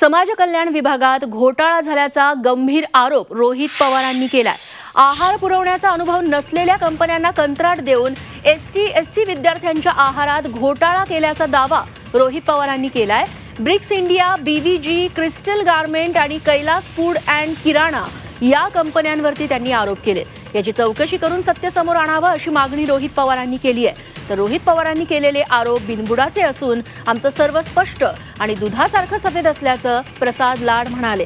समाज कल्याण विभागात घोटाळा झाल्याचा गंभीर आरोप रोहित पवारांनी केलाय. आहार पुरवण्याचा अनुभव नसलेल्या कंपन्यांना कंत्राट देऊन एस टी एस सी विद्यार्थ्यांच्या आहारात घोटाळा केल्याचा दावा रोहित पवारांनी केलाय. Bricks India BVG Crystal garment आणि कैलास फूड अँड किराणा या कंपन्यांवरती त्यांनी आरोप केले. याची चौकशी करून सत्य समोर आणावं अशी मागणी रोहित पवारांनी केली आहे. तर रोहित पवारांनी केलेले आरोप बिनबुडाचे असून आमचं सर्व स्पष्ट आणि दुधासारखं सफेद असल्याचं प्रसाद लाड म्हणाले.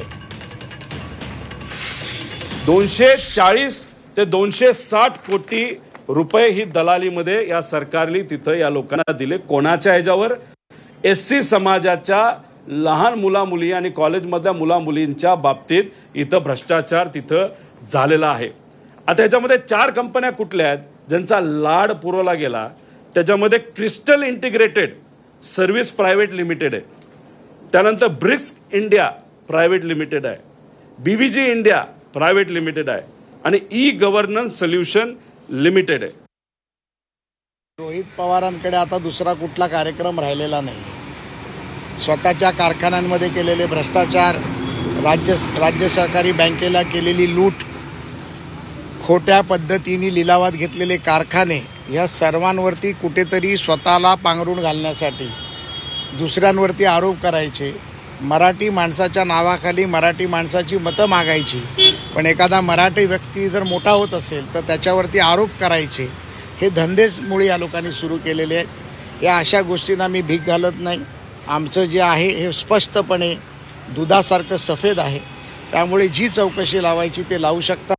दोनशे चाळीस ते दोनशे साठ कोटी रुपये ही दलालीमध्ये या सरकारने तिथं या लोकांना दिले. कोणाच्या ह्याच्यावर? एस सी समाजाच्या लहान मुला मुली आणि कॉलेजमधल्या मुला मुलींच्या बाबतीत इथं भ्रष्टाचार तिथं झालेला आहे. आता ह्याच्यामध्ये चार कंपन्या कुठल्या आहेत? ज्यांचा लाड पुरवला गेला. त्याच्यामध्ये Crystal integrated service private limited आहे. त्यानंतर ब्रिक्स इंडिया प्रायव्हेट लिमिटेड आहे. B V G India private limited आहे. आणि ई गव्हर्नन्स सोल्युशन लिमिटेड आहे. रोहित पवारांकडे आता दुसरा कुठला कार्यक्रम राहिलेला नाही. स्वतःच्या कारखान्यांमध्ये केलेले भ्रष्टाचार राज्य राज्य सहकारी बँकेला केलेली लूट खोट्या पद्धतीने लिलावात घेतलेले कारखाने या सर्वांवरती कुठेतरी स्वतःला पांघरून घालण्यासाठी दुसऱ्यांवरती आरोप करायचे. मराठी माणसाच्या नावाखाली मराठी माणसाची मतं मागायची. पण एखादा मराठी व्यक्ती जर मोठा होत असेल तर त्याच्यावरती आरोप करायचे. हे धंदेच मुळे या लोकांनी सुरू केलेले आहेत. या अशा गोष्टींना मी भीक घालत नाही. आमचं जे आहे हे स्पष्टपणे दुधासारखं सफेद आहे. त्यामुळे जी चौकशी लावायची ते लावू शकतात